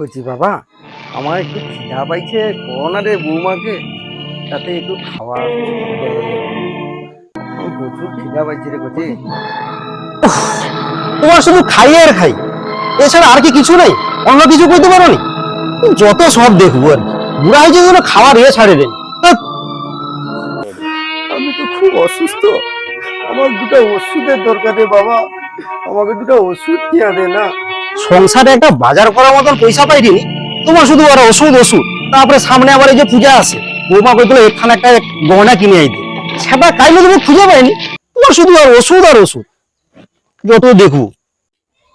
বলছি বাবা আমার একটু খিদা পাইছে করোনা রে বৌমাকে তাতে একটু খাওয়া প্রচুর খিদা পাইছে রে কোচি। তোমার শুধু খাই আর খাই এছাড়া আর কি কিছু নেই অন্য কিছু করতে পারো নি যত সব দেখব আর কি বুড়া হয়েছে যেন খাবার ইয়ে ছাড়ে দেন আমি তো খুব অসুস্থ। আমার দুটো ওষুধের দরকার রে বাবা। আমাকে দুটো ওষুধ কিনা দে না। সংসারে একটা বাজার করার মতন পয়সা পাইনি তোমার শুধু আর ওষুধ ওষুধ তারপরে সামনে আবার এই যে পূজা আছে বৌমা কইছিল এখানে একটা গহনা কিনে আইতে সেটা কাইলে তুমি খুঁজে পাইনি তোমার শুধু আর ওষুধ আর ওষুধ যত দেখু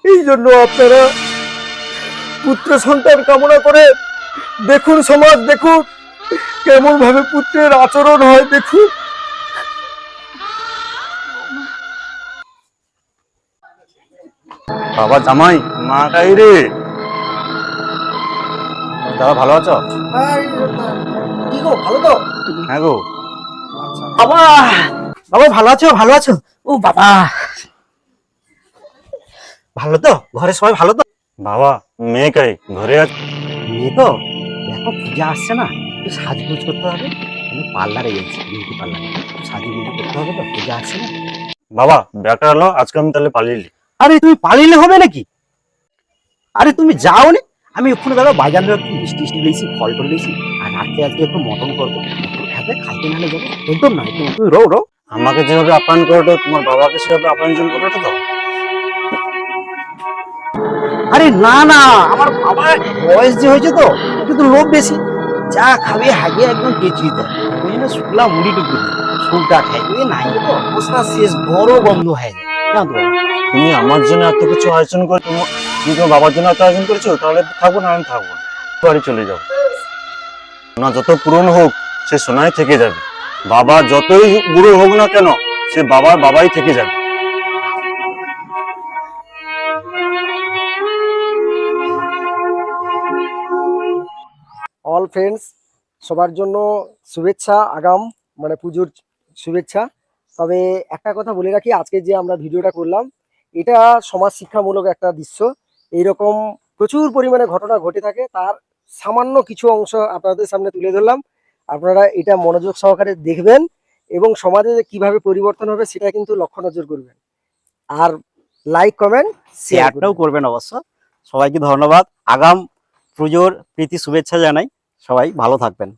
এই জন্য আপনারা পুত্র সন্তান কামনা করে দেখুন সমাজ দেখুন কেমন ভাবে পুত্রের আচরণ হয় দেখুন বাবা জামাই মা কাই রে। দাদা ভালো আছো? কি গো ভালো তো? হ্যাঁ গো। বাবা বাবা ভালো আছো ভালো আছো? ও বাবা। ভালো তো? ঘরে সবাই ভালো তো? বাবা মেয়ে কাই? ঘরে আছে মেয়ে তো? দেখো পূজা আসছে না। একটু সাজগোজ করতে হবে। আমি পার্লারে গেছি বিউটি পার্লারে সাজুগুজু করতে হবে তো পূজা আসছে না। বাবা ব্যাগটা হলো আজকে আমি তাহলে পালিয়ে আরে তুমি পালিলে হবে নাকি? আরে তুমি যাও নে আমি ওখানে দাদা বাজার একটু মিষ্টি মিষ্টি লেছি ফল টল লেছি আর রাত্রে আজকে একটু মটন করব। মটন খাইতে নাহলে যাব। একদম না তুমি রো রো। আমাকে যেভাবে আপ্যায়ন করোটো তোমার বাবাকে সেভাবে আপ্যায়ন করোটো তো আরে না না আমার বাবার বয়স যে হয়েছে তো একটু তো লোভ বেশি। যা খাবে হাগে একদম কেচুই দেয় ওই জন্য শুকলা মুড়ি টুকু শুকটা খাই ওই নাই তো অবস্থা শেষ বড় বন্ধ হয়ে। যায় না তো তুমি আমার জন্য এত কিছু আয়োজন করে তোমার তুমি তোমার বাবার জন্য এত আয়োজন করেছ, তাহলে থাকব না, আমি থাকব না। বাড়ি চলে যাব সোনা যত পুরনো হোক, সে সোনাই থেকে যাবে। বাবা যতই বুড়ো হোক না কেন, সে বাবার বাবাই থেকে যাবে। অল ফ্রেন্ডস সবার জন্য শুভেচ্ছা, আগাম মানে পুজোর শুভেচ্ছা। তবে একটা কথা বলে রাখি, আজকে যে আমরা ভিডিওটা করলাম, এটা সমাজ শিক্ষামূলক একটা দৃশ্য। এইরকম প্রচুর পরিমাণে ঘটনা ঘটে থাকে। তার সামান্য কিছু অংশ আপনাদের সামনে তুলে ধরলাম। আপনারা এটা মনোযোগ সহকারে দেখবেন এবং সমাজে কীভাবে পরিবর্তন হবে সেটা কিন্তু লক্ষ্য নজর করবেন। আর লাইক কমেন্ট শেয়ার শেয়ারটাও করবেন অবশ্য। সবাইকে ধন্যবাদ। আগাম পুজোর প্রীতি শুভেচ্ছা জানাই। সবাই ভালো থাকবেন।